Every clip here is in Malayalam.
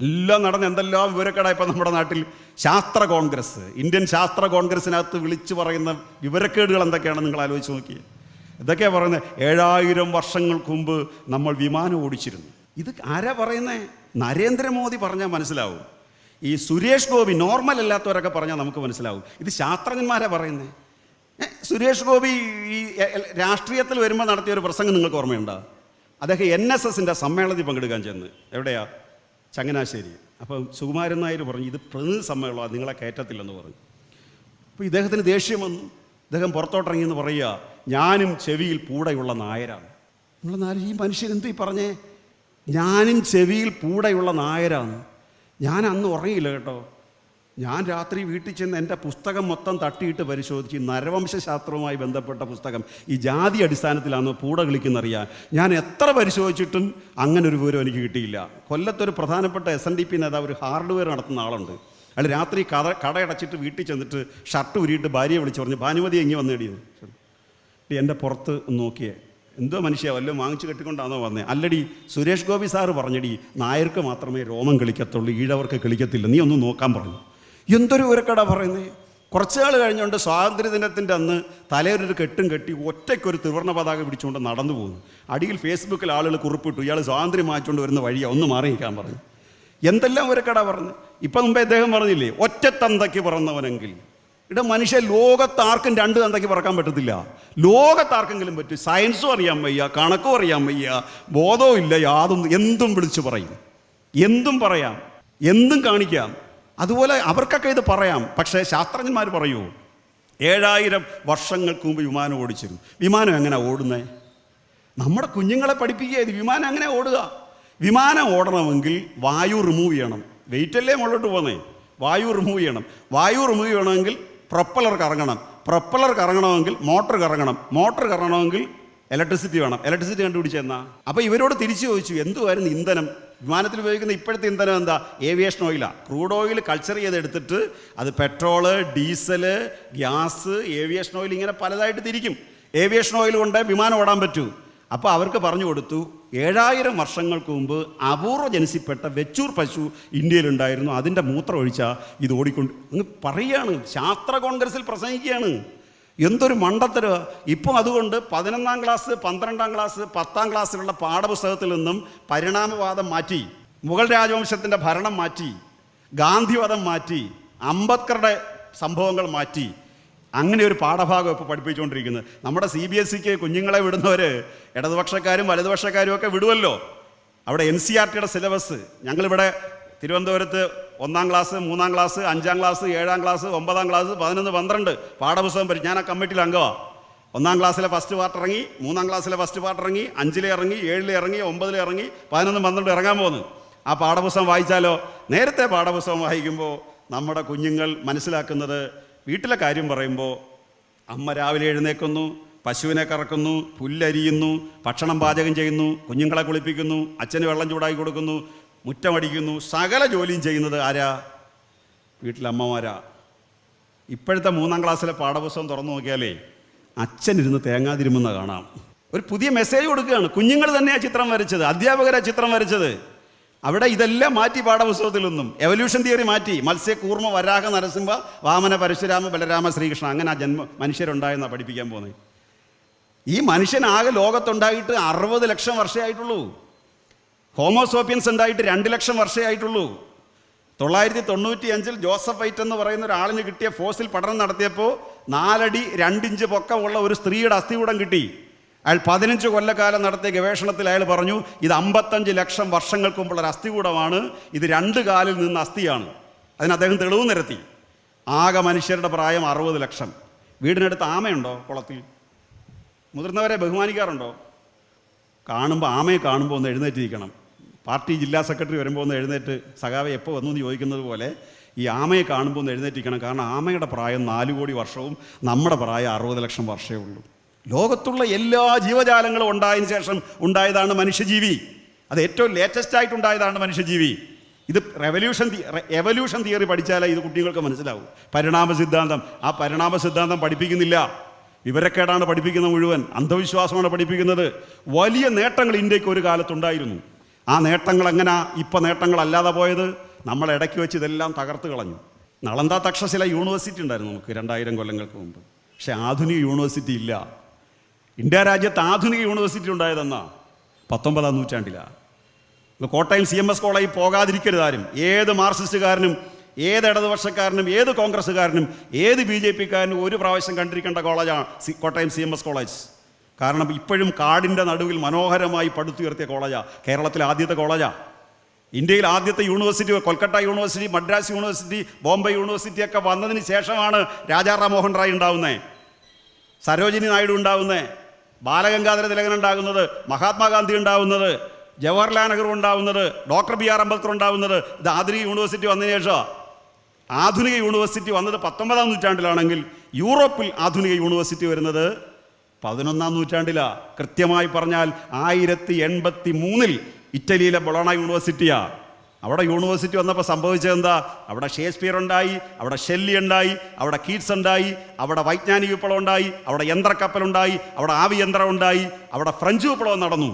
എല്ലാം നടന്ന് എന്തെല്ലാം വിവരക്കേടാ ഇപ്പം നമ്മുടെ നാട്ടിൽ? ശാസ്ത്ര കോൺഗ്രസ് ഇന്ത്യൻ ശാസ്ത്ര കോൺഗ്രസിനകത്ത് വിളിച്ചു പറയുന്ന വിവരക്കേടുകൾ എന്തൊക്കെയാണെന്ന് നിങ്ങൾ ആലോചിച്ച് നോക്കിയേ? ഇതൊക്കെയാണ് പറയുന്നത് ഏഴായിരം വർഷങ്ങൾക്ക് മുമ്പ് നമ്മൾ വിമാനം ഓടിച്ചിരുന്നു. ഇത് ആരാ പറയുന്നേ? നരേന്ദ്രമോദി പറഞ്ഞാൽ മനസ്സിലാവും. ഈ സുരേഷ് ഗോപി നോർമൽ അല്ലാത്തവരൊക്കെ പറഞ്ഞാൽ നമുക്ക് മനസ്സിലാവും. ഇത് ശാസ്ത്രജ്ഞന്മാരാ പറയുന്നത് സുരേഷ് ഗോപി ഈ രാഷ്ട്രീയത്തിൽ വരുമ്പോൾ നടത്തിയ ഒരു പ്രസംഗം നിങ്ങൾക്ക് ഓർമ്മയുണ്ടോ? അദ്ദേഹം എൻ എസ് എസിന്റെ സമ്മേളനത്തിൽ പങ്കെടുക്കാൻ ചെന്ന്. എവിടെയാ? ചങ്ങനാശ്ശേരി. അപ്പം സുകുമാരൻ നായർ പറഞ്ഞു ഇത് പ്രതിനിധി സമ്മേളനമാണ് നിങ്ങളെ കയറ്റത്തില്ലെന്ന് പറഞ്ഞു. അപ്പോൾ ഇദ്ദേഹത്തിന് ദേഷ്യം വന്നു. ഇദ്ദേഹം പുറത്തോട്ടിറങ്ങി എന്ന് പറയുക ഞാനും ചെവിയിൽ പൂടെയുള്ള നായരാണ്. നമ്മൾ നാല് ഈ മനുഷ്യൻ എന്ത് ഈ പറഞ്ഞേ? ഞാനും ചെവിയിൽ പൂടെയുള്ള നായരാണ്. ഞാൻ അന്ന് ഉറങ്ങിയില്ല കേട്ടോ. ഞാൻ രാത്രി വീട്ടിൽ ചെന്ന് എന്റെ പുസ്തകം മൊത്തം തട്ടിയിട്ട് പരിശോധിച്ച് നരവംശാസ്ത്രവുമായി ബന്ധപ്പെട്ട പുസ്തകം ഈ ജാതി അടിസ്ഥാനത്തിലാണോ പൂട കളിക്കുന്നറിയാം? ഞാൻ എത്ര പരിശോധിച്ചിട്ടും അങ്ങനെ ഒരു വിവരം എനിക്ക് കിട്ടിയില്ല. കൊല്ലത്തൊരു പ്രധാനപ്പെട്ട എസ് എൻ ഡി പി നേതാവ് ഒരു ഹാർഡ്വെയർ നടത്തുന്ന ആളുണ്ട്. അയാൾ രാത്രി കട കടയടച്ചിട്ട് വീട്ടിൽ ചെന്നിട്ട് ഷർട്ട് ഉരിയിട്ട് ഭാര്യയെ വിളിച്ച് പറഞ്ഞു ഭാനുമതി എങ്ങി വന്നേടിയത് എന്റെ പുറത്ത് നോക്കിയേ. എന്തോ മനുഷ്യ വല്ലതും വാങ്ങിച്ചു കെട്ടിക്കൊണ്ടാണോ വന്നേ. അല്ലടി സുരേഷ് ഗോപി സാറ് പറഞ്ഞടി നായർക്ക് മാത്രമേ രോമം കളിക്കത്തുള്ളൂ ഈഴവർക്ക് കളിക്കത്തില്ല. നീ ഒന്ന് നോക്കാൻ പറഞ്ഞു. എന്തൊരു ഉരക്കട പറയുന്നേ? കുറച്ച് നാൾ കഴിഞ്ഞുകൊണ്ട് സ്വാതന്ത്ര്യദിനത്തിന്റെ അന്ന് തലയൊരു കെട്ടും കെട്ടി ഒറ്റയ്ക്കൊരു ത്രിവർണ പതാക പിടിച്ചുകൊണ്ട് നടന്നു പോകുന്നു. അടിയിൽ ഫേസ്ബുക്കിൽ ആളുകൾ കുറിപ്പിട്ടു ഇയാൾ സ്വാതന്ത്ര്യം മാറ്റിക്കൊണ്ട് വരുന്ന വഴിയാണ് ഒന്ന് മാറി നിൽക്കാൻ പറഞ്ഞു. എന്തെല്ലാം ഉരക്കട പറഞ്ഞു? ഇപ്പം മുമ്പേ അദ്ദേഹം പറഞ്ഞില്ലേ ഒറ്റ ഒറ്റത്തന്തയ്ക്ക് പറന്നവനെങ്കിൽ. ഇവിടെ മനുഷ്യ ലോകത്താർക്കും രണ്ട് തന്തയ്ക്ക് പറക്കാൻ പറ്റത്തില്ല. ലോകത്താർക്കെങ്കിലും പറ്റും. സയൻസും അറിയാൻ വയ്യ കണക്കും അറിയാൻ വയ്യ ബോധവും ഇല്ല യാതൊന്നും എന്തും വിളിച്ചു പറയും. എന്തും പറയാം എന്തും കാണിക്കാം. അതുപോലെ അവർക്കൊക്കെ ഇത് പറയാം. പക്ഷേ ശാസ്ത്രജ്ഞന്മാർ പറയൂ ഏഴായിരം വർഷങ്ങൾക്ക് മുമ്പ് വിമാനം ഓടിച്ചിരുന്നു. വിമാനം എങ്ങനെ ഓടുന്നത് നമ്മുടെ കുഞ്ഞുങ്ങളെ പഠിപ്പിക്കുക വിമാനം എങ്ങനെ ഓടുക? വിമാനം ഓടണമെങ്കിൽ വായു റിമൂവ് ചെയ്യണം. വെയിറ്റ് അല്ലേ മുകളിലോട്ട് പോകുന്നേ? വായു റിമൂവ് ചെയ്യണം. വായു റിമൂവ് ചെയ്യണമെങ്കിൽ പ്രൊപ്പലർ കറങ്ങണം പ്രൊപ്പലർ കറങ്ങണമെങ്കിൽ മോട്ടർ കറങ്ങണം മോട്ടർ കറങ്ങണമെങ്കിൽ ഇലക്ട്രിസിറ്റി വേണം. ഇലക്ട്രിസിറ്റി കണ്ടുപിടിച്ചെന്നാ? അപ്പോൾ ഇവരോട് തിരിച്ചു ചോദിച്ചു എന്തുമായിരുന്നു ഇന്ധനം? വിമാനത്തിൽ ഉപയോഗിക്കുന്ന ഇപ്പോഴത്തെ ഇന്ധനം എന്താ? ഏവിയേഷൻ ഓയിലാണ് ക്രൂഡ് ഓയിൽ കൾച്ചർ ചെയ്തെടുത്തിട്ട് അത് petrol diesel gas aviation oil ഇങ്ങനെ പലതായിട്ട് തിരിക്കും. ഏവിയേഷൻ ഓയിൽ കൊണ്ട് വിമാനം ഓടാൻ പറ്റൂ. അപ്പോൾ അവർക്ക് പറഞ്ഞു കൊടുത്തു ഏഴായിരം വർഷങ്ങൾക്ക് മുമ്പ് അപൂർവ ജനിസിപ്പെട്ട വെച്ചൂർ പശു ഇന്ത്യയിലുണ്ടായിരുന്നു. അതിന്റെ മൂത്രം ഒഴിച്ചാൽ ഇത് ഓടിക്കൊണ്ട് അങ്ങ് പറയുകയാണ്. ശാസ്ത്ര കോൺഗ്രസിൽ പ്രസംഗിക്കുകയാണ്. എന്തൊരു മണ്ടത്തര. ഇപ്പോൾ അതുകൊണ്ട് പതിനൊന്നാം ക്ലാസ് പന്ത്രണ്ടാം ക്ലാസ് പത്താം ക്ലാസ്സിലുള്ള പാഠപുസ്തകത്തിൽ നിന്നും പരിണാമവാദം മാറ്റി മുഗൾ രാജവംശത്തിന്റെ ഭരണം മാറ്റി ഗാന്ധിവാദം മാറ്റി അംബേദ്കറുടെ സംഭവങ്ങൾ മാറ്റി. അങ്ങനെ ഒരു പാഠഭാഗം ഇപ്പോൾ പഠിപ്പിച്ചുകൊണ്ടിരിക്കുന്നത് നമ്മുടെ സി ബി എസ് സിക്ക് കുഞ്ഞുങ്ങളെ വിടുന്നവർ ഇടതുപക്ഷക്കാരും വലതുപക്ഷക്കാരും ഒക്കെ വിടുമല്ലോ അവിടെ എൻ സി ആർ ടിയുടെ സിലബസ് ഞങ്ങളിവിടെ തിരുവനന്തപുരത്ത് ഒന്നാം ക്ലാസ് മൂന്നാം ക്ലാസ് അഞ്ചാം ക്ലാസ് ഏഴാം ക്ലാസ് ഒമ്പതാം ക്ലാസ് പതിനൊന്ന് പന്ത്രണ്ട് പാഠപുസ്തകം പഠിച്ചു ഞാൻ ആ കമ്മിറ്റിയിൽ അംഗമാണ് ഒന്നാം ക്ലാസ്സിലെ ഫസ്റ്റ് പാർട്ട് ഇറങ്ങി മൂന്നാം ക്ലാസ്സിലെ ഫസ്റ്റ് പാർട്ട് ഇറങ്ങി അഞ്ചിലെ ഇറങ്ങി ഏഴിലെ ഇറങ്ങി ഒമ്പതിലെ ഇറങ്ങി പതിനൊന്ന് പന്ത്രണ്ട് ഇറങ്ങാൻ പോകുന്നു. ആ പാഠപുസ്തകം വായിച്ചാലോ? നേരത്തെ പാഠപുസ്തകം വായിക്കുമ്പോൾ നമ്മുടെ കുഞ്ഞുങ്ങൾ മനസ്സിലാക്കുന്നത് വീട്ടിലെ കാര്യം പറയുമ്പോൾ അമ്മ രാവിലെ എഴുന്നേക്കുന്നു പശുവിനെ കറക്കുന്നു പുല്ലരിയുന്നു ഭക്ഷണം പാചകം ചെയ്യുന്നു കുഞ്ഞുങ്ങളെ കുളിപ്പിക്കുന്നു അച്ഛന് വെള്ളം ചൂടാക്കി കൊടുക്കുന്നു മുറ്റമടിക്കുന്നു. സകല ജോലിയും ചെയ്യുന്നത് ആരാ? വീട്ടിലെ അമ്മമാരാ ഇപ്പോഴത്തെ മൂന്നാം ക്ലാസ്സിലെ പാഠപുസ്തകം തുറന്നു നോക്കിയാലേ അച്ഛനിരുന്ന് തേങ്ങാതിരുമെന്ന് കാണാം. ഒരു പുതിയ മെസ്സേജ് കൊടുക്കുകയാണ്. കുഞ്ഞുങ്ങൾ തന്നെയാണ് ചിത്രം വരച്ചത്. അധ്യാപകരാ ചിത്രം വരച്ചത്. അവിടെ ഇതെല്ലാം മാറ്റി പാഠപുസ്തകത്തിൽ നിന്നും എവല്യൂഷൻ തിയറി മാറ്റി. മത്സ്യ കൂർമ്മ വരാഹ നരസിംഹ വാമന പരശുരാമ ബലരാമ ശ്രീകൃഷ്ണ. അങ്ങനെ ആ ജന്മ മനുഷ്യരുണ്ടായെന്നാണ് പഠിപ്പിക്കാൻ പോകുന്നത്. ഈ മനുഷ്യനാകെ ലോകത്തുണ്ടായിട്ട് അറുപത് ലക്ഷം വർഷമേ ആയിട്ടുള്ളൂ. ഹോമോസോപ്പിയൻസ് ഉണ്ടായിട്ട് രണ്ട് ലക്ഷം വർഷമേ ആയിട്ടുള്ളൂ. തൊള്ളായിരത്തി തൊണ്ണൂറ്റി അഞ്ചിൽ ജോസഫ് വൈറ്റ് എന്ന് പറയുന്ന ഒരാളിന് കിട്ടിയ ഫോസിൽ പഠനം നടത്തിയപ്പോൾ നാലടി രണ്ടിഞ്ച് പൊക്കമുള്ള ഒരു സ്ത്രീയുടെ അസ്ഥികൂടം കിട്ടി. അയാൾ പതിനഞ്ച് കൊല്ലക്കാലം നടത്തിയ ഗവേഷണത്തിൽ അയാൾ പറഞ്ഞു ഇത് അമ്പത്തഞ്ച് ലക്ഷം വർഷങ്ങൾക്ക് മുമ്പുള്ള ഒരു അസ്ഥികൂടമാണ്. ഇത് രണ്ട് കാലിൽ നിന്ന് അസ്ഥിയാണ്. അതിന് അദ്ദേഹം തെളിവ് നിരത്തി. ആകെ മനുഷ്യരുടെ പ്രായം അറുപത് ലക്ഷം. വീടിനടുത്ത് ആമയുണ്ടോ കുളത്തിൽ? മുതിർന്നവരെ ബഹുമാനിക്കാറുണ്ടോ? കാണുമ്പോൾ ആമയെ കാണുമ്പോൾ ഒന്ന് എഴുന്നേറ്റിരിക്കണം. പാർട്ടി ജില്ലാ സെക്രട്ടറി വരുമ്പോൾ ഒന്ന് എഴുന്നേറ്റ് സഖാവെ എപ്പോൾ വന്നു എന്ന് ചോദിക്കുന്നത് പോലെ ഈ ആമയെ കാണുമ്പോൾ ഒന്ന് എഴുന്നേറ്റിരിക്കണം. കാരണം ആമയുടെ പ്രായം നാല് കോടി വർഷവും നമ്മുടെ പ്രായം അറുപത് ലക്ഷം വർഷമേ ഉള്ളൂ. ലോകത്തുള്ള എല്ലാ ജീവജാലങ്ങളും ഉണ്ടായതിനു ശേഷം ഉണ്ടായതാണ് മനുഷ്യജീവി. അത് ഏറ്റവും ലേറ്റസ്റ്റ് ആയിട്ട് ഉണ്ടായതാണ് മനുഷ്യജീവി. ഇത് റെവല്യൂഷൻ എവല്യൂഷൻ തിയറി പഠിച്ചാലേ ഇത് കുട്ടികൾക്ക് മനസ്സിലാവും. പരിണാമ സിദ്ധാന്തം. ആ പരിണാമ സിദ്ധാന്തം പഠിപ്പിക്കുന്നില്ല. വിവരക്കേടാണ് പഠിപ്പിക്കുന്നത് മുഴുവൻ. അന്ധവിശ്വാസമാണ് പഠിപ്പിക്കുന്നത്. വലിയ നേട്ടങ്ങൾ ഇന്ത്യയ്ക്ക് ഒരു കാലത്തുണ്ടായിരുന്നു. ആ നേട്ടങ്ങൾ എങ്ങനെ ഇപ്പം നേട്ടങ്ങളല്ലാതെ പോയത്? നമ്മൾ ഇടയ്ക്ക് വെച്ച് ഇതെല്ലാം തകർത്ത് കളഞ്ഞു. നളന്ത തക്ഷശില യൂണിവേഴ്സിറ്റി ഉണ്ടായിരുന്നു നമുക്ക് രണ്ടായിരം കൊല്ലങ്ങൾക്ക് മുമ്പ്. പക്ഷേ ആധുനിക യൂണിവേഴ്സിറ്റി ഇല്ല. ഇന്ത്യ രാജ്യത്ത് ആധുനിക യൂണിവേഴ്സിറ്റി ഉണ്ടായതെന്നാ? പത്തൊമ്പതാം നൂറ്റാണ്ടിലാണ് കോട്ടയം സി എം എസ് കോളേജിൽ പോകാതിരിക്കരുത് ആരും. ഏത് മാർക്സിസ്റ്റുകാരനും ഏത് ഇടതുപക്ഷക്കാരനും ഏത് കോൺഗ്രസ്സുകാരനും ഏത് ബി ജെ പിക്കാരനും ഒരു പ്രാവശ്യം കണ്ടിരിക്കേണ്ട കോളേജാണ് Kottayam C M S college. കാരണം ഇപ്പോഴും കാടിന്റെ നടുവിൽ മനോഹരമായി പടുത്തുയർത്തിയ കോളേജാണ് കേരളത്തിലെ ആദ്യത്തെ കോളേജാണ് ഇന്ത്യയിൽ ആദ്യത്തെ university Kolkata university Madras university Bombay university ഒക്കെ വന്നതിന് ശേഷമാണ് രാജാ റാം മോഹൻ റായ് ഉണ്ടാവുന്നത് സരോജിനി നായിഡു ഉണ്ടാവുന്നത് ബാലഗംഗാധര തിലകൻ ഉണ്ടാകുന്നത് മഹാത്മാഗാന്ധി ഉണ്ടാവുന്നത് ജവഹർലാൽ നെഹ്റു ഉണ്ടാവുന്നത് ഡോക്ടർ ബി ആർ അംബേദ്കർ ഉണ്ടാവുന്നത് ഇത് ആധുനിക യൂണിവേഴ്സിറ്റി വന്നതിന് ശേഷം ആധുനിക യൂണിവേഴ്സിറ്റി വന്നത് പത്തൊമ്പതാം നൂറ്റാണ്ടിലാണെങ്കിൽ യൂറോപ്പിൽ ആധുനിക യൂണിവേഴ്സിറ്റി വരുന്നത് പതിനൊന്നാം നൂറ്റാണ്ടിലാ. കൃത്യമായി പറഞ്ഞാൽ ആയിരത്തി എൺപത്തി മൂന്നിൽ ഇറ്റലിയിലെ ബൊളോണ യൂണിവേഴ്സിറ്റിയാ. അവിടെ യൂണിവേഴ്സിറ്റി വന്നപ്പോൾ സംഭവിച്ചത് എന്താ അവിടെ ഷേക്സ്പിയർ ഉണ്ടായി അവിടെ ഷെല്ലി ഉണ്ടായി അവിടെ കീറ്റ്സ് ഉണ്ടായി അവിടെ വൈജ്ഞാനിക വിപ്ലവം ഉണ്ടായി അവിടെ യന്ത്രക്കപ്പലുണ്ടായി അവിടെ ആവിയന്ത്രം ഉണ്ടായി അവിടെ ഫ്രഞ്ച് വിപ്ലവം നടന്നു.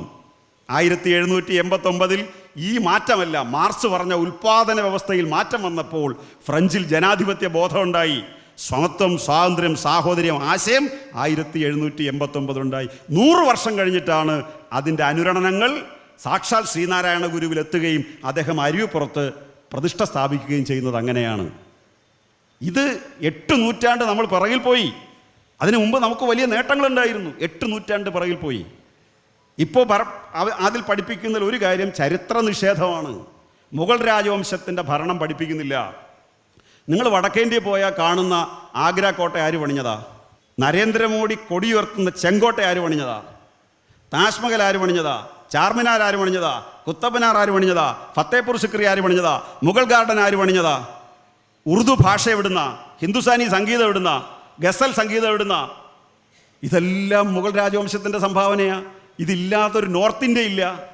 ആയിരത്തി എഴുന്നൂറ്റി എൺപത്തൊമ്പതിൽ ഈ മാറ്റമല്ല മാർക്സ് പറഞ്ഞ ഉൽപാദന വ്യവസ്ഥയിൽ മാറ്റം വന്നപ്പോൾ ഫ്രഞ്ചിൽ ജനാധിപത്യ ബോധമുണ്ടായി സമത്വം സ്വാതന്ത്ര്യം സാഹോദര്യം ആശയം ആയിരത്തി എഴുന്നൂറ്റി എൺപത്തൊമ്പതിലുണ്ടായി നൂറ് വർഷം കഴിഞ്ഞിട്ടാണ് അതിന്റെ അനുരണനങ്ങൾ. സാക്ഷാൽ ശ്രീനാരായണ ഗുരുവിലെത്തുകയും അദ്ദേഹം അരുവിപ്പുറത്ത് പ്രതിഷ്ഠ സ്ഥാപിക്കുകയും ചെയ്യുന്നത് അങ്ങനെയാണ്. ഇത് എട്ട് നൂറ്റാണ്ട് നമ്മൾ പിറകിൽ പോയി. അതിനു മുമ്പ് നമുക്ക് വലിയ നേട്ടങ്ങളുണ്ടായിരുന്നു എട്ട് നൂറ്റാണ്ട് പിറകിൽ പോയി. ഇപ്പോൾ പറ അതിൽ പഠിപ്പിക്കുന്നതിൽ ഒരു കാര്യം ചരിത്ര നിഷേധമാണ്. മുഗൾ രാജവംശത്തിന്റെ ഭരണം പഠിപ്പിക്കുന്നില്ല. നിങ്ങൾ വടക്കേന്ത്യ പോയാൽ കാണുന്ന ആഗ്ര കോട്ട ആര് പണിഞ്ഞതാ? നരേന്ദ്രമോദി കൊടിയുയർത്തുന്ന ചെങ്കോട്ട ആര് പണിഞ്ഞതാ? താജ്മഹൽ ആര് പണിഞ്ഞതാ? ചാർമിനാർ ആര് പണിഞ്ഞതാ? കുത്തബനാർ ആര് പണിഞ്ഞതാ? ഫത്തേപൂർ സിക്രി ആര് പണിഞ്ഞതാ? മുഗൾ ഗാർഡൻ ആര് പണിഞ്ഞതാ? ഉറുദു ഭാഷ എവിടുന്ന? ഹിന്ദുസ്ഥാനി സംഗീതം എവിടുന്ന? ഗസൽ സംഗീതം എവിടുന്ന? ഇതെല്ലാം മുഗൾ രാജവംശത്തിന്റെ സംഭാവനയാണ് ഇതില്ലാത്തൊരു നോർത്ത് ഇന്ത്യ ഇല്ല.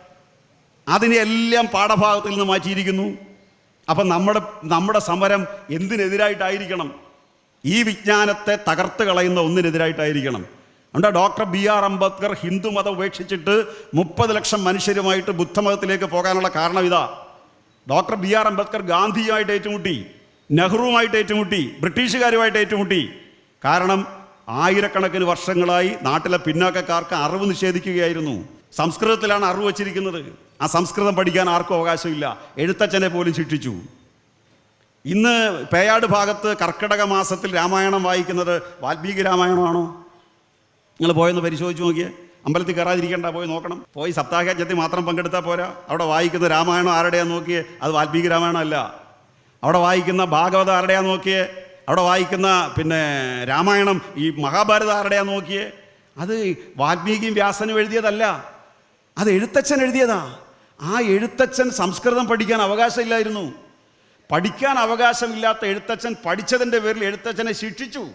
അതിനെല്ലാം പാഠഭാഗത്തിൽ നിന്ന് മാറ്റിയിരിക്കുന്നു. അപ്പം നമ്മുടെ നമ്മുടെ സമരം എന്തിനെതിരായിട്ടായിരിക്കണം? ഈ വിജ്ഞാനത്തെ തകർത്ത് കളയുന്ന ഒന്നിനെതിരായിട്ടായിരിക്കണം. അതുകൊണ്ട് doctor B R Ambedkar Hindu മതം ഉപേക്ഷിച്ചിട്ട് മുപ്പത് ലക്ഷം മനുഷ്യരുമായിട്ട് ബുദ്ധമതത്തിലേക്ക് പോകാനുള്ള കാരണം ഇതാ. ഡോക്ടർ ബി ആർ അംബേദ്കർ ഗാന്ധിയുമായിട്ട് ഏറ്റുമുട്ടി നെഹ്റുവുമായിട്ട് ഏറ്റുമുട്ടി ബ്രിട്ടീഷുകാരുമായിട്ട് ഏറ്റുമുട്ടി. കാരണം ആയിരക്കണക്കിന് വർഷങ്ങളായി നാട്ടിലെ പിന്നാക്കക്കാർക്ക് അറിവ് നിഷേധിക്കുകയായിരുന്നു. സംസ്കൃതത്തിലാണ് അറിവ് വച്ചിരിക്കുന്നത്. ആ സംസ്കൃതം പഠിക്കാൻ ആർക്കും അവകാശമില്ല. എഴുത്തച്ഛനെ പോലും ശിക്ഷിച്ചു. ഇന്ന് പേയാട് ഭാഗത്ത് കർക്കിടക മാസത്തിൽ രാമായണം വായിക്കുന്നത് വാൽമീകി രാമായണമാണോ? നിങ്ങൾ പോയെന്ന് പരിശോധിച്ച് നോക്കിയേ. അമ്പലത്തിൽ കയറാതിരിക്കേണ്ട പോയി നോക്കണം. പോയി സപ്താഹയജ്ഞത്തിൽ മാത്രം പങ്കെടുത്താൽ പോരാ. അവിടെ വായിക്കുന്ന രാമായണം ആരുടെയാന്ന് നോക്കിയേ? അത് വാൽമീകി രാമായണം അല്ല. അവിടെ വായിക്കുന്ന ഭാഗവത ആരുടെയാന്ന് നോക്കിയേ? അവിടെ വായിക്കുന്ന പിന്നെ രാമായണം ഈ മഹാഭാരത ആരുടെയാന്ന് നോക്കിയേ? അത് വാൽമീകിയും വ്യാസനും എഴുതിയതല്ല. അത് എഴുത്തച്ഛൻ എഴുതിയതാ. ആ എഴുത്തച്ഛൻ സംസ്കൃതം പഠിക്കാൻ അവകാശമില്ലായിരുന്നു. പഠിക്കാൻ അവകാശമില്ലാത്ത എഴുത്തച്ഛൻ പഠിച്ചതിന്റെ പേരിൽ എഴുത്തച്ഛനെ ശിക്ഷിച്ചു.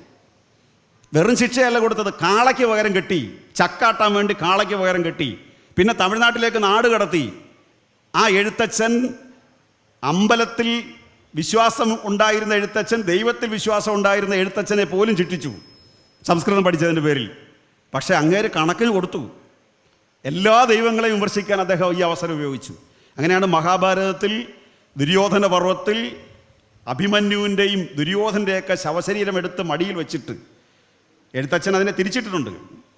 വെറും ശിക്ഷയല്ല കൊടുത്തത് കാളയ്ക്ക് പകരം കെട്ടി ചക്കാട്ടാൻ വേണ്ടി കാളയ്ക്ക് പകരം കെട്ടി പിന്നെ തമിഴ്നാട്ടിലേക്ക് നാട് കടത്തി. ആ എഴുത്തച്ഛൻ അമ്പലത്തിൽ വിശ്വാസം ഉണ്ടായിരുന്ന എഴുത്തച്ഛൻ ദൈവത്തിൽ വിശ്വാസം ഉണ്ടായിരുന്ന എഴുത്തച്ഛനെ പോലും ചിട്ടിച്ചു സംസ്കൃതം പഠിച്ചതിന്റെ പേരിൽ. പക്ഷേ അങ്ങേര് കണക്കിന് കൊടുത്തു. എല്ലാ ദൈവങ്ങളെയും വിമർശിക്കാൻ അദ്ദേഹം ഈ അവസരം ഉപയോഗിച്ചു. അങ്ങനെയാണ് മഹാഭാരതത്തിൽ ദുര്യോധന പർവത്തിൽ അഭിമന്യുവിന്റെയും ദുര്യോധന്റെയൊക്കെ ശവശരീരം എടുത്ത് മടിയിൽ വെച്ചിട്ട് എഴുത്തച്ഛൻ അതിനെ തിരിച്ചിട്ടിട്ടുണ്ട്.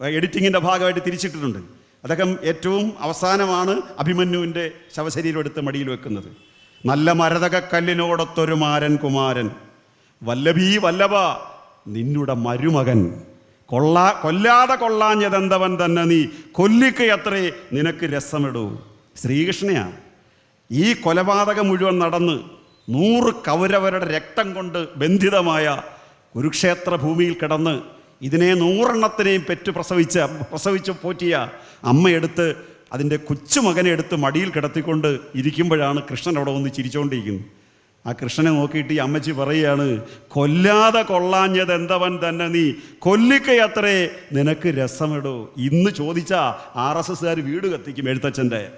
എഡിറ്റിങ്ങിന്റെ ഭാഗമായിട്ട് തിരിച്ചിട്ടിട്ടുണ്ട്. അദ്ദേഹം ഏറ്റവും അവസാനമാണ് അഭിമന്യുവിന്റെ ശവശരീരം എടുത്ത് മടിയിൽ വെക്കുന്നത്. നല്ല മരതകക്കല്ലിനോടൊത്തൊരു മാരൻ കുമാരൻ വല്ലഭീ വല്ലഭ നിന്നുടെ മരുമകൻ കൊള്ളാ കൊല്ലാതെ കൊള്ളാഞ്ഞതെന്തവൻ തന്നെ നീ? കൊല്ലിക്കയത്രേ നിനക്ക് രസമിടൂ. ശ്രീകൃഷ്ണയാ. ഈ കൊലപാതകം മുഴുവൻ നടന്ന് നൂറ് കൗരവരുടെ രക്തം കൊണ്ട് ബന്ധിതമായ കുരുക്ഷേത്ര ഭൂമിയിൽ കിടന്ന് ഇതിനെ നൂറെണ്ണത്തിനെയും പെറ്റു പ്രസവിച്ച പ്രസവിച്ച് പോറ്റിയ അമ്മയെടുത്ത് അതിന്റെ കൊച്ചുമകനെ എടുത്ത് മടിയിൽ കിടത്തിക്കൊണ്ട് ഇരിക്കുമ്പോഴാണ് കൃഷ്ണൻ അവിടെ വന്ന് ചിരിച്ചുകൊണ്ടിരിക്കുന്നത് ആ കൃഷ്ണനെ നോക്കിയിട്ട് ഈ അമ്മച്ചി പറയുകയാണ് കൊല്ലാതെ കൊള്ളാഞ്ഞത് എന്തവൻ തന്നെ നീ? കൊല്ലിക്കയത്രേ നിനക്ക് രസമിടൂ. ഇന്ന് ചോദിച്ചാ ആർ എസ് എസ്സുകാർ വീട് കത്തിക്കും എഴുത്തച്ഛന്റെ.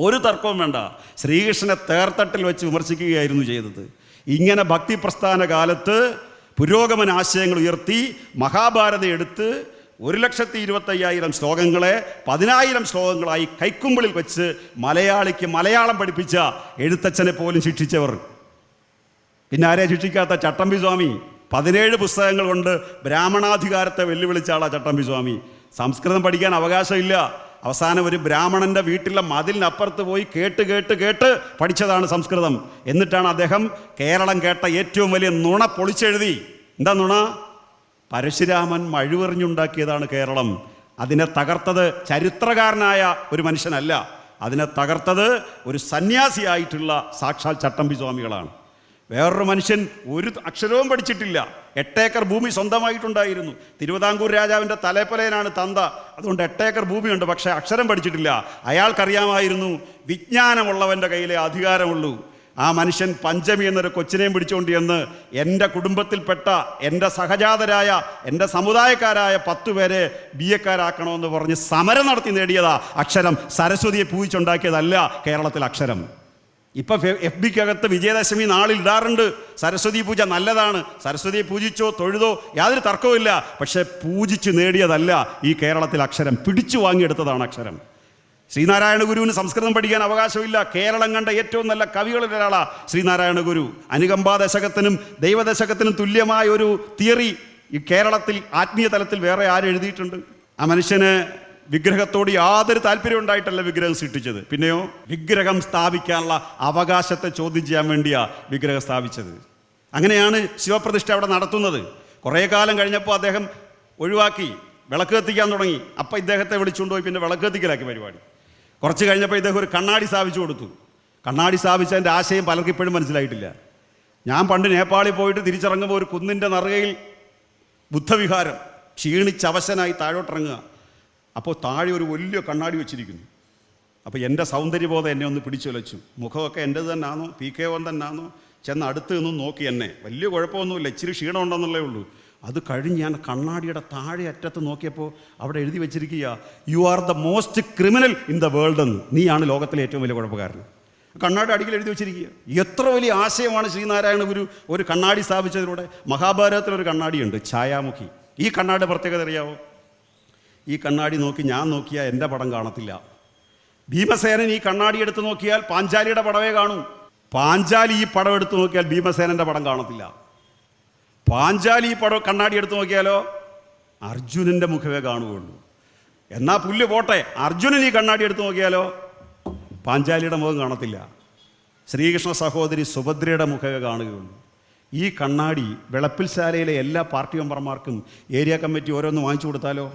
ഒരു തർക്കവും വേണ്ട. ശ്രീകൃഷ്ണനെ തേർത്തട്ടിൽ വെച്ച് വിമർശിക്കുകയായിരുന്നു ചെയ്തത്. ഇങ്ങനെ ഭക്തി പ്രസ്ഥാന കാലത്ത് പുരോഗമന ആശയങ്ങൾ ഉയർത്തി മഹാഭാരതം എടുത്ത് ഒരു ലക്ഷത്തി ഇരുപത്തയ്യായിരം ശ്ലോകങ്ങളെ പതിനായിരം ശ്ലോകങ്ങളായി കൈക്കുമ്പിളിൽ വെച്ച് മലയാളിക്ക് മലയാളം പഠിപ്പിച്ച എഴുത്തച്ഛനെ പോലും ശിക്ഷിച്ചവർ. പിന്നെ ആരെ ശിക്ഷിക്കാത്ത ചട്ടമ്പി സ്വാമി? പതിനേഴ് പുസ്തകങ്ങൾ കൊണ്ട് ബ്രാഹ്മണാധികാരത്തെ വെല്ലുവിളിച്ച ആളാ ചട്ടമ്പി സ്വാമി. സംസ്കൃതം പഠിക്കാൻ അവകാശമില്ല. അവസാനം ഒരു ബ്രാഹ്മണന്റെ വീട്ടിലെ മതിലിനപ്പുറത്ത് പോയി കേട്ട് കേട്ട് കേട്ട് പഠിച്ചതാണ് സംസ്കൃതം. എന്നിട്ടാണ് അദ്ദേഹം കേരളം കേട്ട ഏറ്റവും വലിയ നുണ പൊളിച്ചെഴുതി. എന്താ നുണ? പരശുരാമൻ മഴുവെറിഞ്ഞുണ്ടാക്കിയതാണ് കേരളം. അതിനെ തകർത്തത് ചരിത്രകാരനായ ഒരു മനുഷ്യനല്ല. അതിനെ തകർത്തത് ഒരു സന്യാസിയായിട്ടുള്ള സാക്ഷാൽ ചട്ടമ്പി സ്വാമികളാണ്. വേറൊരു മനുഷ്യൻ ഒരു അക്ഷരവും പഠിച്ചിട്ടില്ല. എട്ടേക്കർ ഭൂമി സ്വന്തമായിട്ടുണ്ടായിരുന്നു. തിരുവിതാംകൂർ രാജാവിന്റെ തലേപ്പലേനാണ് തന്ത. അതുകൊണ്ട് എട്ടേക്കർ ഭൂമിയുണ്ട് പക്ഷേ അക്ഷരം പഠിച്ചിട്ടില്ല. അയാൾക്കറിയാമായിരുന്നു വിജ്ഞാനമുള്ളവന്റെ കയ്യിലെ അധികാരമുള്ളൂ. ആ മനുഷ്യൻ പഞ്ചമി എന്നൊരു കൊച്ചിനെയും പിടിച്ചുകൊണ്ട് എന്ന് എന്റെ കുടുംബത്തിൽപ്പെട്ട എന്റെ സഹജാതരായ എന്റെ സമുദായക്കാരായ പത്ത് പേരെ ബി എക്കാരാക്കണമെന്ന് പറഞ്ഞ് സമരം നടത്തി നേടിയതാ അക്ഷരം. സരസ്വതിയെ പൂജിച്ചുണ്ടാക്കിയതല്ല കേരളത്തിൽ അക്ഷരം. ഇപ്പൊ എഫ് ബിക്കകത്ത് വിജയദശമി നാളിൽ ഇടാറുണ്ട്. സരസ്വതി പൂജ നല്ലതാണ്. സരസ്വതിയെ പൂജിച്ചോ തൊഴുതോ യാതൊരു തർക്കവുമില്ല പക്ഷേ പൂജിച്ച് നേടിയതല്ല ഈ കേരളത്തിൽ അക്ഷരം. പിടിച്ചു വാങ്ങിയെടുത്തതാണ് അക്ഷരം. ശ്രീനാരായണ ഗുരുവിന് സംസ്കൃതം പഠിക്കാൻ അവകാശമില്ല. കേരളം കണ്ട ഏറ്റവും നല്ല കവികളിൽ ഒരാളാ ശ്രീനാരായണ ഗുരു. അനുകമ്പാ ദശകത്തിനും ദൈവദശകത്തിനും തുല്യമായ ഒരു തിയറി ഈ കേരളത്തിൽ ആത്മീയ തലത്തിൽ വേറെ ആരെഴുതിയിട്ടുണ്ട്? ആ മനുഷ്യന് വിഗ്രഹത്തോട് യാതൊരു താല്പര്യം ഉണ്ടായിട്ടല്ല വിഗ്രഹം സൃഷ്ടിച്ചത്. പിന്നെയോ വിഗ്രഹം സ്ഥാപിക്കാനുള്ള അവകാശത്തെ ചോദ്യം ചെയ്യാൻ വേണ്ടിയാ വിഗ്രഹം സ്ഥാപിച്ചത്. അങ്ങനെയാണ് ശിവപ്രതിഷ്ഠ അവിടെ നടത്തുന്നത്. കുറേ കാലം കഴിഞ്ഞപ്പോൾ അദ്ദേഹം ഒഴിവാക്കി വിളക്ക് കത്തിക്കാൻ തുടങ്ങി. അപ്പം ഇദ്ദേഹത്തെ വിളിച്ചുകൊണ്ടുപോയി പിന്നെ വിളക്ക് കത്തിക്കലാക്കി പരിപാടി. കുറച്ച് കഴിഞ്ഞപ്പോൾ ഇദ്ദേഹം ഒരു കണ്ണാടി സ്ഥാപിച്ചു കൊടുത്തു. കണ്ണാടി സ്ഥാപിച്ചതിന്റെ ആശയം പലർക്കും ഇപ്പോഴും മനസ്സിലായിട്ടില്ല. ഞാൻ പണ്ട് നേപ്പാളിൽ പോയിട്ട് തിരിച്ചിറങ്ങുമ്പോൾ ഒരു കുന്നിന്റെ നറുകയിൽ ബുദ്ധവിഹാരം ക്ഷീണിച്ചവശനായി താഴോട്ടിറങ്ങുക. അപ്പോൾ താഴെ ഒരു വലിയ കണ്ണാടി വെച്ചിരിക്കുന്നു. അപ്പോൾ എന്റെ സൗന്ദര്യബോധം എന്നെ ഒന്ന് പിടിച്ചുലച്ചു മുഖമൊക്കെ എന്റെത് തന്നെയാണോ പി കെ ഓൻ തന്നെയാണോ ചെന്ന് അടുത്ത് നിന്നും നോക്കി എന്നെ. വലിയ കുഴപ്പമൊന്നുമില്ല. ഇച്ചിരി ക്ഷീണം ഉണ്ടെന്നുള്ളേ ഉള്ളൂ. അത് കഴിഞ്ഞ് ഞാൻ കണ്ണാടിയുടെ താഴെ അറ്റത്ത് നോക്കിയപ്പോൾ അവിടെ എഴുതി വെച്ചിരിക്കുക you are the most criminal in the world എന്ന്. നീയാണ് ലോകത്തിലെ ഏറ്റവും വലിയ കുഴപ്പക്കാരൻ. കണ്ണാടി അടിയിൽ എഴുതി വെച്ചിരിക്കുക. എത്ര വലിയ ആശയമാണ് ശ്രീനാരായണ ഗുരു ഒരു കണ്ണാടി സ്ഥാപിച്ചതിലൂടെ. മഹാഭാരതത്തിലൊരു കണ്ണാടിയുണ്ട് ഛായാമുഖി. ഈ കണ്ണാടി പ്രത്യേകത അറിയാവോ? ഈ കണ്ണാടി നോക്കി ഞാൻ നോക്കിയാൽ എന്റെ പടം കാണത്തില്ല. ഭീമസേനൻ ഈ കണ്ണാടി എടുത്ത് നോക്കിയാൽ പാഞ്ചാലിയുടെ പടമേ കാണൂ. പാഞ്ചാലി ഈ പടം എടുത്ത് നോക്കിയാൽ ഭീമസേനന്റെ പടം കാണത്തില്ല. പാഞ്ചാലി ഈ പടം കണ്ണാടി എടുത്ത് നോക്കിയാലോ അർജുനന്റെ മുഖമേ കാണുകയുള്ളൂ. എന്നാ പുല്ല് പോട്ടെ അർജുനൻ ഈ കണ്ണാടി എടുത്ത് നോക്കിയാലോ പാഞ്ചാലിയുടെ മുഖം കാണത്തില്ല. ശ്രീകൃഷ്ണ സഹോദരി സുഭദ്രയുടെ മുഖമേ കാണുകയുള്ളൂ. ഈ കണ്ണാടി വിളപ്പിൽശാലയിലെ എല്ലാ പാർട്ടി മെമ്പർമാർക്കും ഏരിയ കമ്മിറ്റി ഓരോന്ന് വാങ്ങിച്ചു കൊടുത്താലോ?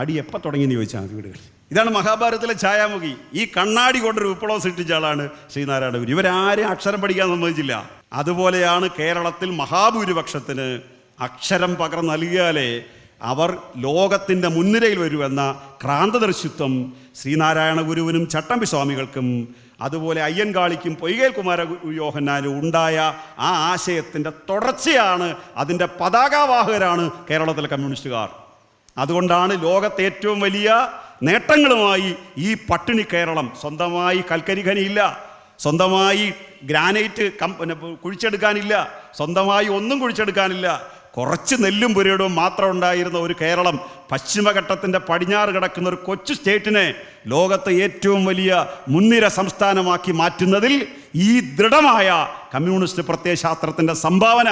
അടി എപ്പോൾ തുടങ്ങിയെന്ന് ചോദിച്ചാൽ മതി വീടുകളിൽ ഇതാണ് മഹാഭാരതത്തിലെ ഛായാമുഖി. ഈ കണ്ണാടി കൊണ്ടൊരു വിപ്ലവം സൃഷ്ടിച്ച ആളാണ് ശ്രീനാരായണ ഗുരു ഇവരാരും അക്ഷരം പഠിക്കാൻ സമ്മതിച്ചില്ല. അതുപോലെയാണ് കേരളത്തിൽ മഹാഭൂരിപക്ഷത്തിന് അക്ഷരം പകർന്നു നൽകിയാലേ അവർ ലോകത്തിന്റെ മുൻനിരയിൽ വരുമെന്ന ക്രാന്തദർശിത്വം ശ്രീനാരായണ ഗുരുവിനും ചട്ടമ്പി സ്വാമികൾക്കും അതുപോലെ അയ്യൻകാളിക്കും പൊയ്കേൽ കുമാര യോഹന്നാനും ഉണ്ടായ ആ ആശയത്തിന്റെ തുടർച്ചയാണ് അതിന്റെ പതാകാവാഹകരാണ് കേരളത്തിലെ കമ്മ്യൂണിസ്റ്റുകാർ. അതുകൊണ്ടാണ് ലോകത്തെ ഏറ്റവും വലിയ നേട്ടങ്ങളുമായി ഈ പട്ടിണി കേരളം സ്വന്തമായി കൽക്കരി ഖനിയില്ല സ്വന്തമായി ഗ്രാനൈറ്റ് കം കുഴിച്ചെടുക്കാനില്ല സ്വന്തമായി ഒന്നും കുഴിച്ചെടുക്കാനില്ല. കുറച്ച് നെല്ലും പുരയിടവും മാത്രം ഉണ്ടായിരുന്ന ഒരു കേരളം പശ്ചിമഘട്ടത്തിന്റെ പടിഞ്ഞാറ് കിടക്കുന്ന ഒരു കൊച്ചു സ്റ്റേറ്റിനെ ലോകത്തെ ഏറ്റവും വലിയ മുൻനിര സംസ്ഥാനമാക്കി മാറ്റുന്നതിൽ ഈ ദൃഢമായ കമ്മ്യൂണിസ്റ്റ് പ്രത്യയശാസ്ത്രത്തിന്റെ സംഭാവന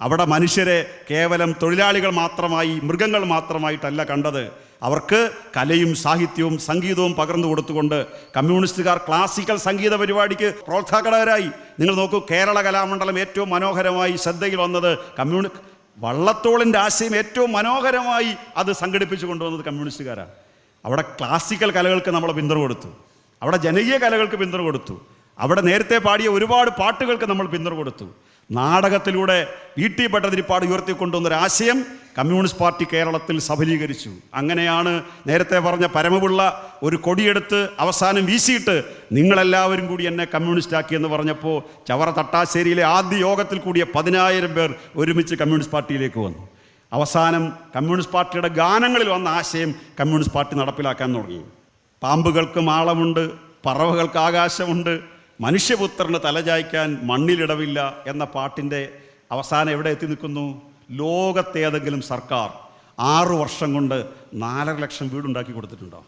അവിടെ മനുഷ്യരെ കേവലം തൊഴിലാളികൾ മാത്രമായി മൃഗങ്ങൾ മാത്രമായിട്ടല്ല കണ്ടത്. അവർക്ക് കലയും സാഹിത്യവും സംഗീതവും പകർന്നു കൊടുത്തുകൊണ്ട് കമ്മ്യൂണിസ്റ്റുകാർ ക്ലാസിക്കൽ സംഗീത പരിപാടിക്ക് പ്രോത്സാഹകരായി. നിങ്ങൾ നോക്കൂ കേരള കലാമണ്ഡലം ഏറ്റവും മനോഹരമായി ശ്രദ്ധയിൽ വന്നത് കമ്മ്യൂണി വള്ളത്തോളിന്റെ ആശയം ഏറ്റവും മനോഹരമായി അത് സംഘടിപ്പിച്ചു കൊണ്ടുവന്നത് കമ്മ്യൂണിസ്റ്റുകാരാണ്. അവിടെ ക്ലാസിക്കൽ കലകൾക്ക് നമ്മൾ പിന്തുണ കൊടുത്തു. അവിടെ ജനകീയ കലകൾക്ക് പിന്തുണ കൊടുത്തു. അവിടെ നേരത്തെ പാടിയ ഒരുപാട് പാട്ടുകൾക്ക് നമ്മൾ പിന്തുണ കൊടുത്തു. നാടകത്തിലൂടെ വി ടി ഭട്ടതിരിപ്പാട് ഉയർത്തിക്കൊണ്ടുവന്ന ഒരു ആശയം കമ്മ്യൂണിസ്റ്റ് പാർട്ടി കേരളത്തിൽ സഫലീകരിച്ചു. അങ്ങനെയാണ് നേരത്തെ പറഞ്ഞ പരമപിള്ള ഒരു കൊടിയെടുത്ത് അവസാനം വീശിയിട്ട് നിങ്ങളെല്ലാവരും കൂടി എന്നെ കമ്മ്യൂണിസ്റ്റ് എന്ന് പറഞ്ഞപ്പോൾ ചവറ തട്ടാശ്ശേരിയിലെ ആദ്യ യോഗത്തിൽ കൂടിയ പതിനായിരം പേർ ഒരുമിച്ച് കമ്മ്യൂണിസ്റ്റ് പാർട്ടിയിലേക്ക് വന്നു. അവസാനം കമ്മ്യൂണിസ്റ്റ് പാർട്ടിയുടെ ഗാനങ്ങളിൽ വന്ന ആശയം കമ്മ്യൂണിസ്റ്റ് പാർട്ടി നടപ്പിലാക്കാൻ തുടങ്ങി. പാമ്പുകൾക്ക് മാളമുണ്ട് പറവകൾക്ക് ആകാശമുണ്ട് മനുഷ്യപുത്രന് തലചായ്ക്കാൻ മണ്ണിലിടവില്ല എന്ന പാട്ടിന്റെ അവസാനം എവിടെ എത്തി നിൽക്കുന്നു? ലോകത്തേതെങ്കിലും സർക്കാർ ആറ് വർഷം കൊണ്ട് നാലര ലക്ഷം വീടുണ്ടാക്കി കൊടുത്തിട്ടുണ്ടോ?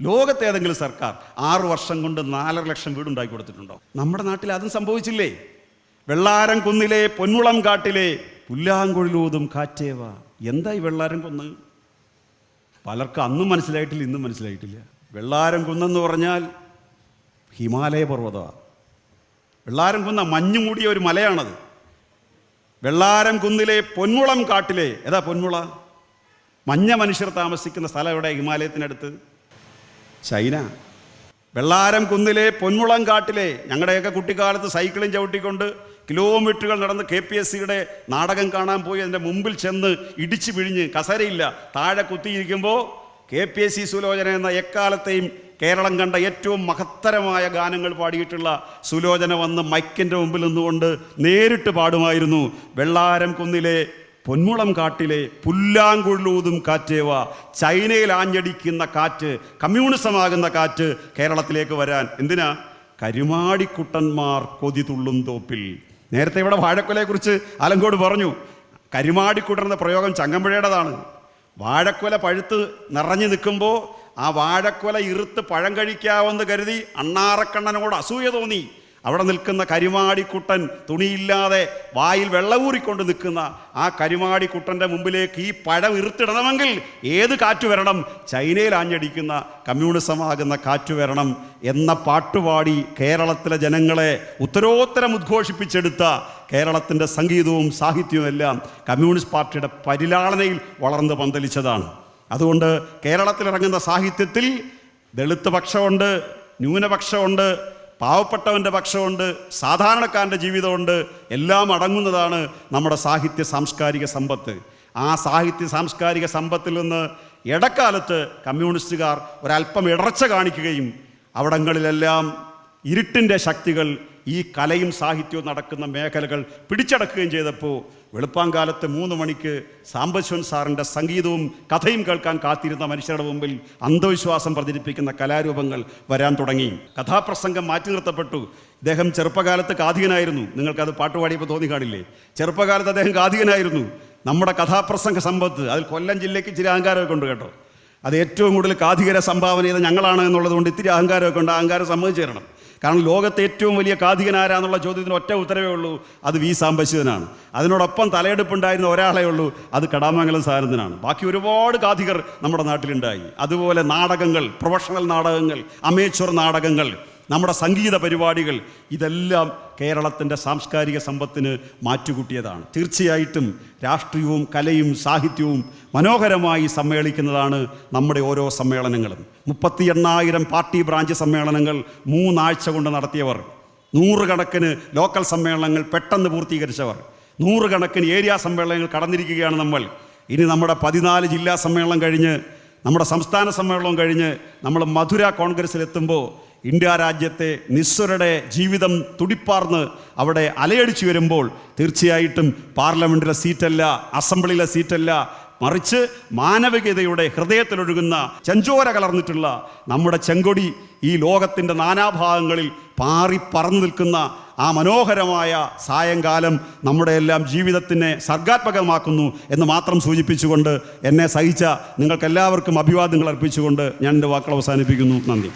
ലോകത്തേതെങ്കിലും സർക്കാർ ആറ് വർഷം കൊണ്ട് നാലര ലക്ഷം വീടുണ്ടാക്കി കൊടുത്തിട്ടുണ്ടോ? നമ്മുടെ നാട്ടിൽ അതും സംഭവിച്ചില്ലേ? വെള്ളാരം കുന്നിലെ പൊന്മുളം കാട്ടിലെ പുല്ലാങ്കുഴലൂതും കാറ്റേവ. എന്താ ഈ വെള്ളാരം കുന്ന്? പലർക്കും അന്നും മനസ്സിലായിട്ടില്ല ഇന്നും മനസ്സിലായിട്ടില്ല. വെള്ളാരം കുന്നെന്ന് പറഞ്ഞാൽ ഹിമാലയ പർവതമാണ് വെള്ളാരം കുന്ന മഞ്ഞു മൂടിയ ഒരു മലയാണത്. വെള്ളാരം കുന്നിലെ പൊന്മുളം കാട്ടിലെ ഏതാ പൊന്മുള? മഞ്ഞ മനുഷ്യർ താമസിക്കുന്ന സ്ഥലം എവിടെ? ഹിമാലയത്തിനടുത്ത്. ചൈന. വെള്ളാരം കുന്നിലെ പൊന്മുളം കാട്ടിലെ ഞങ്ങളുടെയൊക്കെ കുട്ടിക്കാലത്ത് സൈക്കിളും ചവിട്ടിക്കൊണ്ട് കിലോമീറ്ററുകൾ നടന്ന് കെ പി എസ് സിയുടെ നാടകം കാണാൻ പോയി. അതിന്റെ മുമ്പിൽ ചെന്ന് ഇടിച്ചു പിഴിഞ്ഞ് കസരയില്ല. താഴെ കുത്തിയിരിക്കുമ്പോൾ K P S C Sulochana എന്ന എക്കാലത്തെയും കേരളം കണ്ട ഏറ്റവും മഹത്തരമായ ഗാനങ്ങൾ പാടിയിട്ടുള്ള സുലോചന വന്ന് മൈക്കിന്റെ മുമ്പിൽ നിന്നുകൊണ്ട് നേരിട്ട് പാടുമായിരുന്നു. വെള്ളാരം കുന്നിലെ പൊന്മുളം കാട്ടിലെ പുല്ലാങ്കുഴലൂതും കാറ്റേവ ചൈനയിൽ ആഞ്ഞടിക്കുന്ന കാറ്റ് കമ്മ്യൂണിസമാകുന്ന കാറ്റ് കേരളത്തിലേക്ക് വരാൻ. എന്തിനാ? കരുമാടിക്കുട്ടന്മാർ കൊതി തുള്ളും തോപ്പിൽ. നേരത്തെ ഇവിടെ വാഴക്കൊലയെക്കുറിച്ച് ആലങ്കോട് പറഞ്ഞു. കരുമാടിക്കുട്ടൻ എന്ന പ്രയോഗം ചങ്ങമ്പുഴയുടേതാണ്. വാഴക്കൊല പഴുത്ത് നിറഞ്ഞു നിൽക്കുമ്പോൾ ആ വാഴക്കൊല ഇറുത്ത് പഴം കഴിക്കാവെന്ന് കരുതി അണ്ണാറക്കണ്ണനോട് അസൂയ തോന്നി. അവിടെ നിൽക്കുന്ന കരിമാടിക്കുട്ടൻ തുണിയില്ലാതെ വായിൽ വെള്ളമൂറിക്കൊണ്ട് നിൽക്കുന്ന ആ കരിമാടിക്കുട്ടന്റെ മുമ്പിലേക്ക് ഈ പഴം ഇറുത്തിടണമെങ്കിൽ ഏത് കാറ്റ് വരണം? ചൈനയിൽ ആഞ്ഞടിക്കുന്ന കമ്മ്യൂണിസമാകുന്ന കാറ്റ് വരണം എന്ന പാട്ടുപാടി കേരളത്തിലെ ജനങ്ങളെ ഉത്തരോത്തരം ഉദ്ഘോഷിപ്പിച്ചെടുത്ത കേരളത്തിന്റെ സംഗീതവും സാഹിത്യവും എല്ലാം കമ്മ്യൂണിസ്റ്റ് പാർട്ടിയുടെ പരിലാളനയിൽ വളർന്ന് പന്തലിച്ചതാണ്. അതുകൊണ്ട് കേരളത്തിലിറങ്ങുന്ന സാഹിത്യത്തിൽ ദളിത് പക്ഷമുണ്ട് ന്യൂനപക്ഷമുണ്ട് പാവപ്പെട്ടവന്റെ പക്ഷമുണ്ട് സാധാരണക്കാരന്റെ ജീവിതമുണ്ട് എല്ലാം അടങ്ങുന്നതാണ് നമ്മുടെ സാഹിത്യ സാംസ്കാരിക സമ്പത്ത്. ആ സാഹിത്യ സാംസ്കാരിക സമ്പത്തിൽ നിന്ന് ഇടക്കാലത്ത് കമ്മ്യൂണിസ്റ്റുകാർ ഒരല്പം ഇടർച്ച കാണിക്കുകയും അവിടങ്ങളിലെല്ലാം ഇരുട്ടിന്റെ ശക്തികൾ ഈ കലയും സാഹിത്യവും നടക്കുന്ന മേഖലകൾ പിടിച്ചടക്കുകയും ചെയ്തപ്പോൾ വെളുപ്പാങ്കാലത്ത് മൂന്ന് മണിക്ക് സാംബശ്വൻ സാറിന്റെ സംഗീതവും കഥയും കേൾക്കാൻ കാത്തിരുന്ന മനുഷ്യരുടെ മുമ്പിൽ അന്ധവിശ്വാസം പ്രചരിപ്പിക്കുന്ന കലാരൂപങ്ങൾ വരാൻ തുടങ്ങി. കഥാപ്രസംഗം മാറ്റി നിർത്തപ്പെട്ടു. അദ്ദേഹം ചെറുപ്പകാലത്ത് കാതികനായിരുന്നു നിങ്ങൾക്കത് പാട്ടുപാടിയപ്പോൾ തോന്നി കാണില്ലേ? ചെറുപ്പകാലത്ത് അദ്ദേഹം കാതികനായിരുന്നു നമ്മുടെ കഥാപ്രസംഗ സമ്പത്ത് അതിൽ കൊല്ലം ജില്ലയ്ക്ക് ഇച്ചിരി അഹങ്കാരമൊക്കെ ഉണ്ട് കേട്ടോ. അത് ഏറ്റവും കൂടുതൽ കാതികരെ സംഭാവന ചെയ്ത ഞങ്ങളാണ് എന്നുള്ളത് കൊണ്ട് ഇത്തിരി അഹങ്കാരമൊക്കെ ഉണ്ട്. അഹങ്കാരം സമ്മതിച്ചു തരണം. കാരണം ലോകത്തെ ഏറ്റവും വലിയ കാതികനാരാന്നുള്ള ചോദ്യത്തിന് ഒറ്റ ഉത്തരവേ ഉള്ളൂ അത് വി സാംബശിവനാണ്. അതിനോടൊപ്പം തലയെടുപ്പുണ്ടായിരുന്ന ഒരാളെ ഉള്ളൂ അത് കടാമംഗലം സാരത്തിനാണ് ബാക്കി ഒരുപാട് കാതികർ നമ്മുടെ നാട്ടിലുണ്ടായി. അതുപോലെ നാടകങ്ങൾ പ്രൊഫഷണൽ നാടകങ്ങൾ അമേച്വർ നാടകങ്ങൾ നമ്മുടെ സംഗീത പരിപാടികൾ ഇതെല്ലാം കേരളത്തിന്റെ സാംസ്കാരിക സമ്പത്തിന് മാറ്റുകൂട്ടിയതാണ്. തീർച്ചയായിട്ടും രാഷ്ട്രീയവും കലയും സാഹിത്യവും മനോഹരമായി സമ്മേളിക്കുന്നതാണ് നമ്മുടെ ഓരോ സമ്മേളനങ്ങളും. മുപ്പത്തി എണ്ണായിരം പാർട്ടി ബ്രാഞ്ച് സമ്മേളനങ്ങൾ മൂന്നാഴ്ച കൊണ്ട് നടത്തിയവർ. നൂറുകണക്കിന് ലോക്കൽ സമ്മേളനങ്ങൾ പെട്ടെന്ന് പൂർത്തീകരിച്ചവർ. നൂറുകണക്കിന് ഏരിയ സമ്മേളനങ്ങൾ കടന്നിരിക്കുകയാണ് നമ്മൾ. ഇനി നമ്മുടെ പതിനാല് ജില്ലാ സമ്മേളനം കഴിഞ്ഞ് നമ്മുടെ സംസ്ഥാന സമ്മേളനം കഴിഞ്ഞ് നമ്മൾ മധുര കോൺഗ്രസ്സിലെത്തുമ്പോൾ ഇന്ത്യ രാജ്യത്തെ നിസ്വരുടെ ജീവിതം തുടിപ്പാർന്ന് അവിടെ അലയടിച്ചു വരുമ്പോൾ തീർച്ചയായിട്ടും പാർലമെന്റിലെ സീറ്റല്ല അസംബ്ലിയിലെ സീറ്റല്ല മറിച്ച് മാനവികതയുടെ ഹൃദയത്തിലൊഴുകുന്ന ചെഞ്ചോര കലർന്നിട്ടുള്ള നമ്മുടെ ചെങ്കൊടി ഈ ലോകത്തിന്റെ നാനാഭാഗങ്ങളിൽ പാറി പറന്നു നിൽക്കുന്ന ആ മനോഹരമായ സായങ്കാലം നമ്മുടെ എല്ലാം ജീവിതത്തിനെ സർഗാത്മകമാക്കുന്നു എന്ന് മാത്രം സൂചിപ്പിച്ചുകൊണ്ട് എന്നെ സഹിച്ച നിങ്ങൾക്കെല്ലാവർക്കും അഭിവാദ്യങ്ങൾ അർപ്പിച്ചുകൊണ്ട് ഞാൻ എന്റെ വാക്കുകൾ അവസാനിപ്പിക്കുന്നു. നന്ദി.